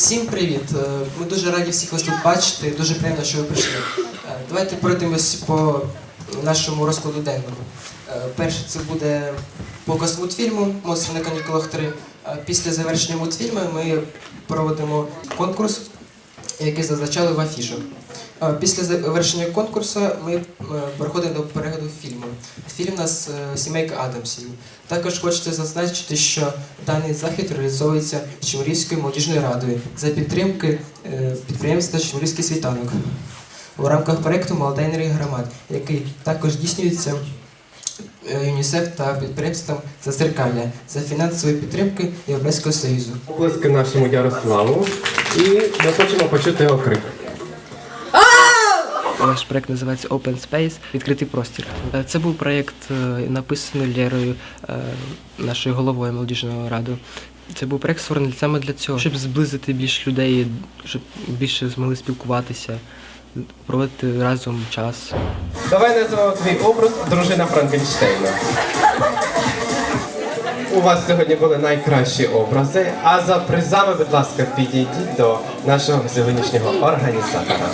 Всім привіт! Е, Ми дуже раді всіх вас тут бачити. Дуже приємно, що ви прийшли. Е, Давайте пройдемось по нашому розкладу денному. Е, Перше це буде показ мультфільму Монстри на канікулах 3. Е, Після завершення мультфільму ми проводимо конкурс, який зазначали в афішах. Е, Після завершення конкурсу ми е, переходимо до перегляду фільму. Фільм у нас е, Сімейка Адамсів. Також хочеться зазначити, що даний захід реалізовується Чемурівською молодіжною радою за підтримки підприємства Чемурівський світанок у рамках проєкту Молода енергія громад, який також здійснюється ЮНІСЕФ та підприємством Зазеркалля за фінансової підтримки Європейського Союзу. Оплески нашому Ярославу. І ми хочемо почути його крик. Наш проект називається Open Space відкритий простір. Це був проєкт е, написаний Лєрою, е, нашою головою молодіжного раду. Це був проєкт створений саме для цього, щоб зблизити більше людей, щоб більше змогли спілкуватися, проводити разом час. Давай назвемо твій образ дружина Франкенштейна. У вас сьогодні були найкращі образи. А за призами, будь ласка, підійдіть до нашого сьогоднішнього організатора.